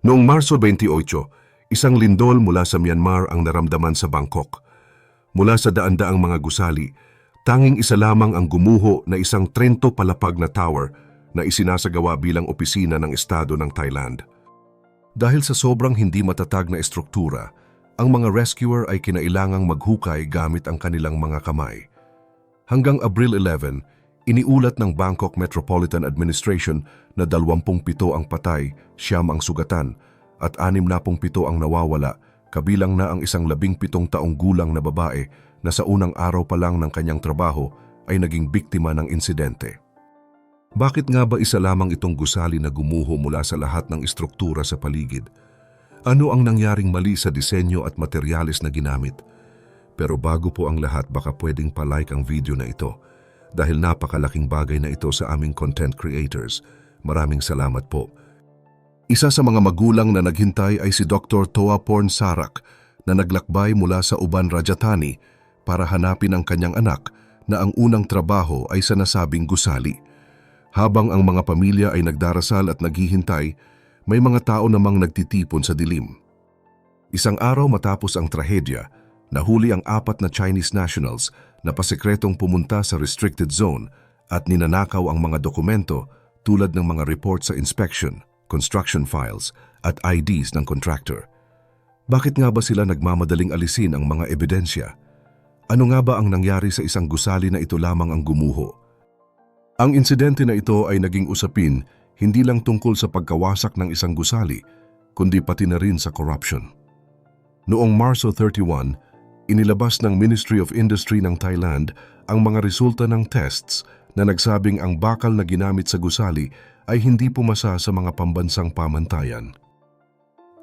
Noong Marso 28, isang lindol mula sa Myanmar ang naramdaman sa Bangkok. Mula sa daan-daang mga gusali, tanging isa lamang ang gumuho na isang trento palapag na tower na isinasagawa bilang opisina ng Estado ng Thailand. Dahil sa sobrang hindi matatag na estruktura, ang mga rescuer ay kinailangang maghukay gamit ang kanilang mga kamay. Hanggang Abril 11, iniulat ng Bangkok Metropolitan Administration na 27 ang patay, siyam ang sugatan, at 67 ang nawawala, kabilang na ang isang labing pitong taong gulang na babae na sa unang araw pa lang ng kanyang trabaho ay naging biktima ng insidente. Bakit nga ba isa lamang itong gusali na gumuho mula sa lahat ng istruktura sa paligid? Ano ang nangyaring mali sa disenyo at materyales na ginamit? Pero bago po ang lahat baka pwedeng palike ang video na ito dahil napakalaking bagay na ito sa aming content creators. Maraming salamat po. Isa sa mga magulang na naghintay ay si Dr. Toa Porn Sarak na naglakbay mula sa Uban Rajatani para hanapin ang kanyang anak na ang unang trabaho ay sa nasabing gusali. Habang ang mga pamilya ay nagdarasal at naghihintay, may mga tao namang nagtitipon sa dilim. Isang araw matapos ang trahedya, nahuli ang apat na Chinese nationals na pasekretong pumunta sa restricted zone at ninanakaw ang mga dokumento tulad ng mga report sa inspection, construction files at IDs ng contractor. Bakit nga ba sila nagmamadaling alisin ang mga ebidensya? Ano nga ba ang nangyari sa isang gusali na ito lamang ang gumuho? Ang insidente na ito ay naging usapin hindi lang tungkol sa pagkawasak ng isang gusali, kundi pati na rin sa corruption. Noong Marso 31, inilabas ng Ministry of Industry ng Thailand ang mga resulta ng tests na nagsabing ang bakal na ginamit sa gusali ay hindi pumasa sa mga pambansang pamantayan.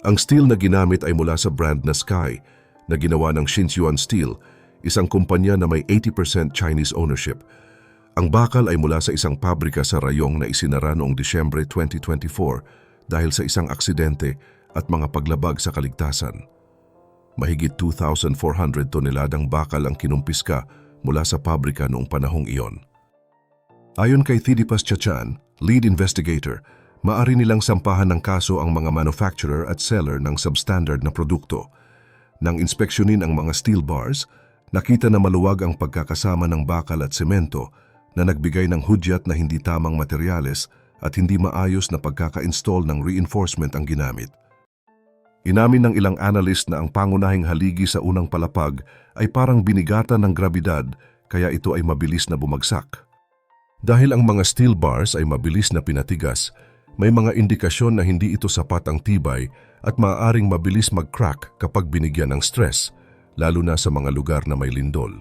Ang steel na ginamit ay mula sa brand na Sky na ginawa ng Xinjiang Steel, isang kumpanya na may 80% Chinese ownership. Ang bakal ay mula sa isang pabrika sa Rayong na isinara noong Disyembre 2024 dahil sa isang aksidente at mga paglabag sa kaligtasan. Mahigit 2,400 toneladang bakal ang kinumpiska mula sa pabrika noong panahong iyon. Ayon kay Thidipas Chachan, lead investigator, maari nilang sampahan ng kaso ang mga manufacturer at seller ng substandard na produkto. Nang inspeksyonin ang mga steel bars, nakita na maluwag ang pagkakasama ng bakal at semento na nagbigay ng hudyat na hindi tamang materyales at hindi maayos na pagkaka-install ng reinforcement ang ginamit. Inamin ng ilang analyst na ang pangunahing haligi sa unang palapag ay parang binigatan ng grabidad kaya ito ay mabilis na bumagsak. Dahil ang mga steel bars ay mabilis na pinatigas, may mga indikasyon na hindi ito sapat ang tibay at maaaring mabilis mag-crack kapag binigyan ng stress, lalo na sa mga lugar na may lindol.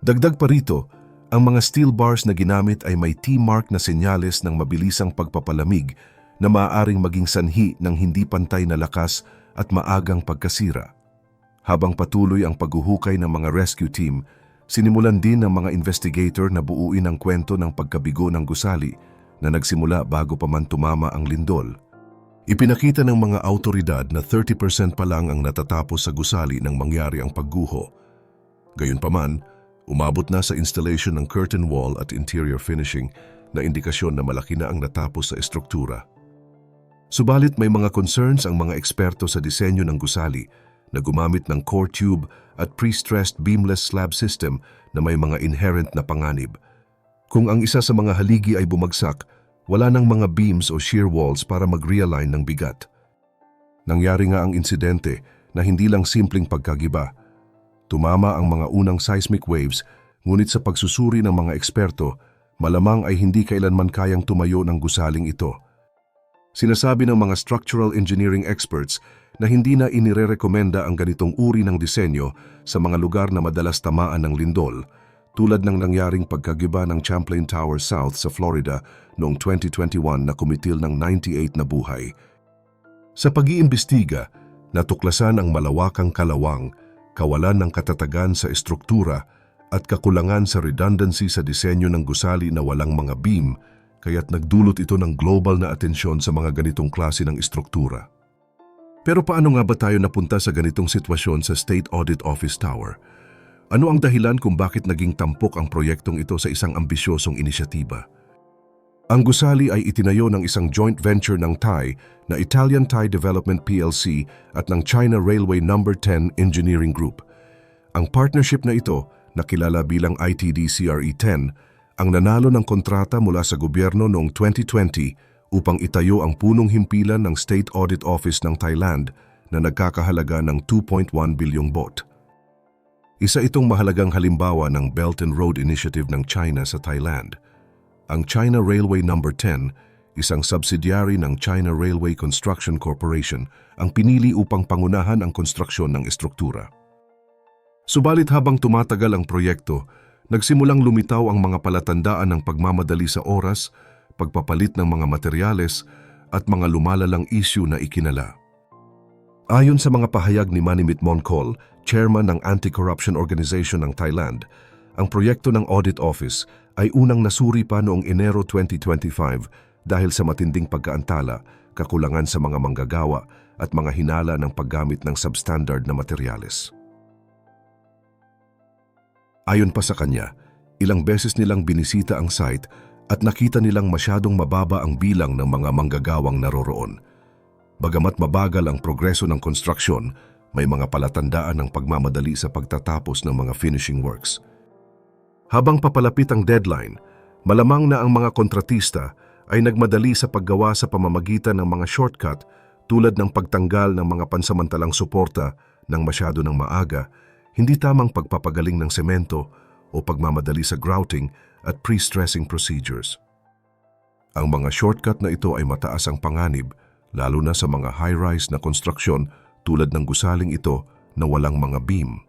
Dagdag pa rito, ang mga steel bars na ginamit ay may T-mark na senyales ng mabilisang pagpapalamig na maaaring maging sanhi ng hindi pantay na lakas at maagang pagkasira. Habang patuloy ang paghuhukay ng mga rescue team, sinimulan din ng mga investigator na buuin ang kwento ng pagkabigo ng gusali na nagsimula bago pa man tumama ang lindol. Ipinakita ng mga autoridad na 30% pa lang ang natatapos sa gusali nang mangyari ang pagguho. Gayunpaman, Umabot na sa installation ng curtain wall at interior finishing na indikasyon na malaki na ang natapos sa estruktura. Subalit may mga concerns ang mga eksperto sa disenyo ng gusali na gumamit ng core tube at pre-stressed beamless slab system na may mga inherent na panganib. Kung ang isa sa mga haligi ay bumagsak, wala nang mga beams o shear walls para mag-realign ng bigat. Nangyari nga ang insidente na hindi lang simpleng pagkagiba, Tumama ang mga unang seismic waves, ngunit sa pagsusuri ng mga eksperto, malamang ay hindi kailanman kayang tumayo ng gusaling ito. Sinasabi ng mga structural engineering experts na hindi na inirerekomenda ang ganitong uri ng disenyo sa mga lugar na madalas tamaan ng lindol, tulad ng nangyaring pagkagiba ng Champlain Tower South sa Florida noong 2021 na kumitil ng 98 na buhay. Sa pag-iimbestiga, natuklasan ang malawakang kalawang kawalan ng katatagan sa estruktura at kakulangan sa redundancy sa disenyo ng gusali na walang mga beam kaya't nagdulot ito ng global na atensyon sa mga ganitong klase ng estruktura. Pero paano nga ba tayo napunta sa ganitong sitwasyon sa State Audit Office Tower? Ano ang dahilan kung bakit naging tampok ang proyektong ito sa isang ambisyosong inisyatiba? Ang gusali ay itinayo ng isang joint venture ng Thai na Italian Thai Development PLC at ng China Railway No. 10 Engineering Group. Ang partnership na ito, na kilala bilang ITD CRE-10, ang nanalo ng kontrata mula sa gobyerno noong 2020 upang itayo ang punong himpilan ng State Audit Office ng Thailand na nagkakahalaga ng 2.1 bilyong baht. Isa itong mahalagang halimbawa ng Belt and Road Initiative ng China sa Thailand. Ang China Railway No. 10, isang subsidiary ng China Railway Construction Corporation, ang pinili upang pangunahan ang konstruksyon ng estruktura. Subalit habang tumatagal ang proyekto, nagsimulang lumitaw ang mga palatandaan ng pagmamadali sa oras, pagpapalit ng mga materyales, at mga lumalalang isyu na ikinala. Ayon sa mga pahayag ni Manimit Moncol, chairman ng Anti-Corruption Organization ng Thailand, ang proyekto ng Audit Office ay unang nasuri pa noong Enero 2025 dahil sa matinding pagkaantala, kakulangan sa mga manggagawa at mga hinala ng paggamit ng substandard na materyales. Ayon pa sa kanya, ilang beses nilang binisita ang site at nakita nilang masyadong mababa ang bilang ng mga manggagawang naroroon. Bagamat mabagal ang progreso ng konstruksyon, may mga palatandaan ng pagmamadali sa pagtatapos ng mga finishing works. Habang papalapit ang deadline, malamang na ang mga kontratista ay nagmadali sa paggawa sa pamamagitan ng mga shortcut tulad ng pagtanggal ng mga pansamantalang suporta ng masyado ng maaga, hindi tamang pagpapagaling ng semento o pagmamadali sa grouting at pre-stressing procedures. Ang mga shortcut na ito ay mataas ang panganib, lalo na sa mga high-rise na konstruksyon tulad ng gusaling ito na walang mga beam.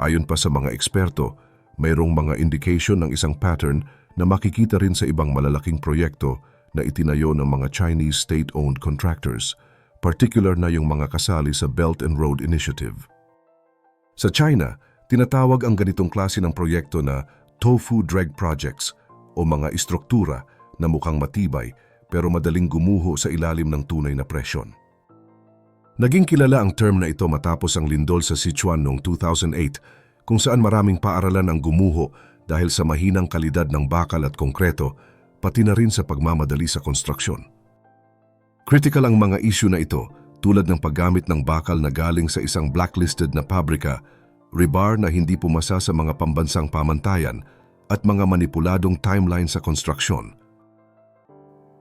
Ayon pa sa mga eksperto, mayroong mga indication ng isang pattern na makikita rin sa ibang malalaking proyekto na itinayo ng mga Chinese state-owned contractors, particular na yung mga kasali sa Belt and Road Initiative. Sa China, tinatawag ang ganitong klase ng proyekto na tofu drag projects o mga istruktura na mukhang matibay pero madaling gumuho sa ilalim ng tunay na presyon. Naging kilala ang term na ito matapos ang lindol sa Sichuan noong 2008 kung saan maraming paaralan ang gumuho dahil sa mahinang kalidad ng bakal at konkreto pati na rin sa pagmamadali sa konstruksyon. Critical ang mga issue na ito tulad ng paggamit ng bakal na galing sa isang blacklisted na pabrika, rebar na hindi pumasa sa mga pambansang pamantayan at mga manipuladong timeline sa konstruksyon.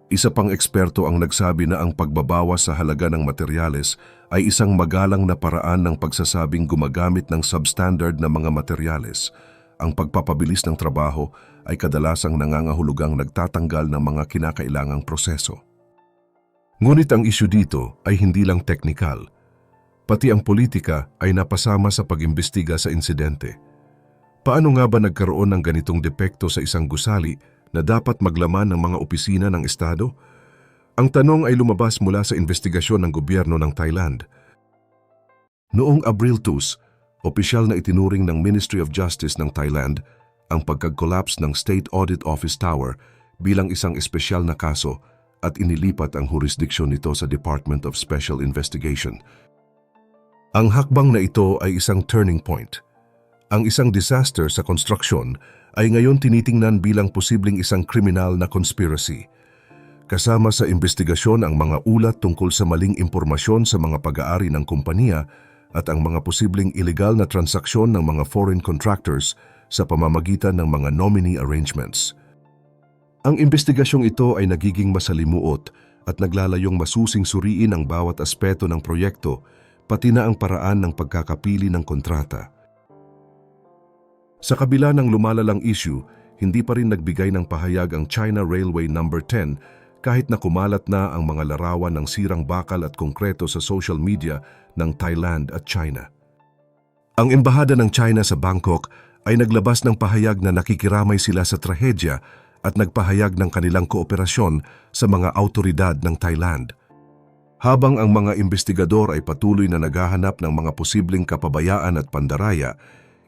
Isa pang eksperto ang nagsabi na ang pagbabawas sa halaga ng materyales ay isang magalang na paraan ng pagsasabing gumagamit ng substandard na mga materyales. Ang pagpapabilis ng trabaho ay kadalasang nangangahulugang nagtatanggal ng mga kinakailangang proseso. Ngunit ang isyu dito ay hindi lang teknikal. Pati ang politika ay napasama sa pag-imbestiga sa insidente. Paano nga ba nagkaroon ng ganitong depekto sa isang gusali na dapat maglaman ng mga opisina ng Estado? Ang tanong ay lumabas mula sa investigasyon ng gobyerno ng Thailand. Noong Abril 2, opisyal na itinuring ng Ministry of Justice ng Thailand ang pagkag-collapse ng State Audit Office Tower bilang isang espesyal na kaso at inilipat ang jurisdiksyon nito sa Department of Special Investigation. Ang hakbang na ito ay isang turning point. Ang isang disaster sa konstruksyon ay ngayon tinitingnan bilang posibleng isang kriminal na conspiracy. Kasama sa investigasyon ang mga ulat tungkol sa maling impormasyon sa mga pag-aari ng kumpanya at ang mga posibleng illegal na transaksyon ng mga foreign contractors sa pamamagitan ng mga nominee arrangements. Ang investigasyong ito ay nagiging masalimuot at naglalayong masusing suriin ang bawat aspeto ng proyekto, pati na ang paraan ng pagkakapili ng kontrata. Sa kabila ng lumalalang issue, hindi pa rin nagbigay ng pahayag ang China Railway No. 10 kahit na kumalat na ang mga larawan ng sirang bakal at konkreto sa social media ng Thailand at China. Ang embahada ng China sa Bangkok ay naglabas ng pahayag na nakikiramay sila sa trahedya at nagpahayag ng kanilang kooperasyon sa mga autoridad ng Thailand. Habang ang mga investigador ay patuloy na naghahanap ng mga posibleng kapabayaan at pandaraya,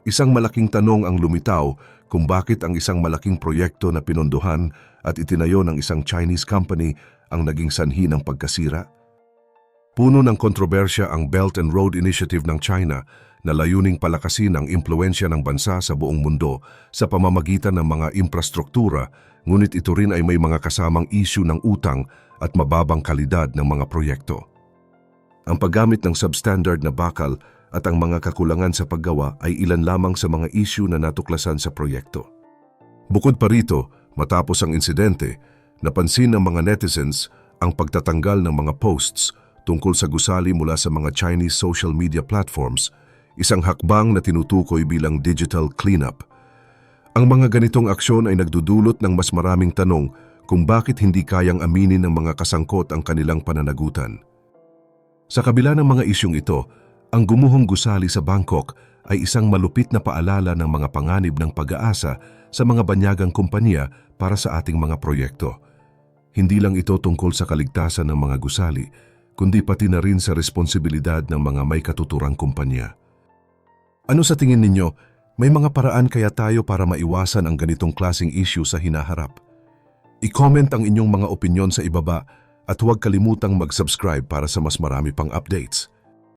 isang malaking tanong ang lumitaw kung bakit ang isang malaking proyekto na pinondohan at itinayo ng isang Chinese company ang naging sanhi ng pagkasira. Puno ng kontrobersya ang Belt and Road Initiative ng China na layuning palakasin ang impluensya ng bansa sa buong mundo sa pamamagitan ng mga infrastruktura ngunit ito rin ay may mga kasamang issue ng utang at mababang kalidad ng mga proyekto. Ang paggamit ng substandard na bakal at ang mga kakulangan sa paggawa ay ilan lamang sa mga issue na natuklasan sa proyekto. Bukod pa rito, matapos ang insidente, napansin ng mga netizens ang pagtatanggal ng mga posts tungkol sa gusali mula sa mga Chinese social media platforms, isang hakbang na tinutukoy bilang digital cleanup. Ang mga ganitong aksyon ay nagdudulot ng mas maraming tanong kung bakit hindi kayang aminin ng mga kasangkot ang kanilang pananagutan. Sa kabila ng mga isyong ito, ang gumuhong gusali sa Bangkok ay isang malupit na paalala ng mga panganib ng pag-aasa sa mga banyagang kumpanya para sa ating mga proyekto. Hindi lang ito tungkol sa kaligtasan ng mga gusali, kundi pati na rin sa responsibilidad ng mga may katuturang kumpanya. Ano sa tingin ninyo, may mga paraan kaya tayo para maiwasan ang ganitong klasing issue sa hinaharap? I-comment ang inyong mga opinyon sa ibaba at huwag kalimutang mag-subscribe para sa mas marami pang updates.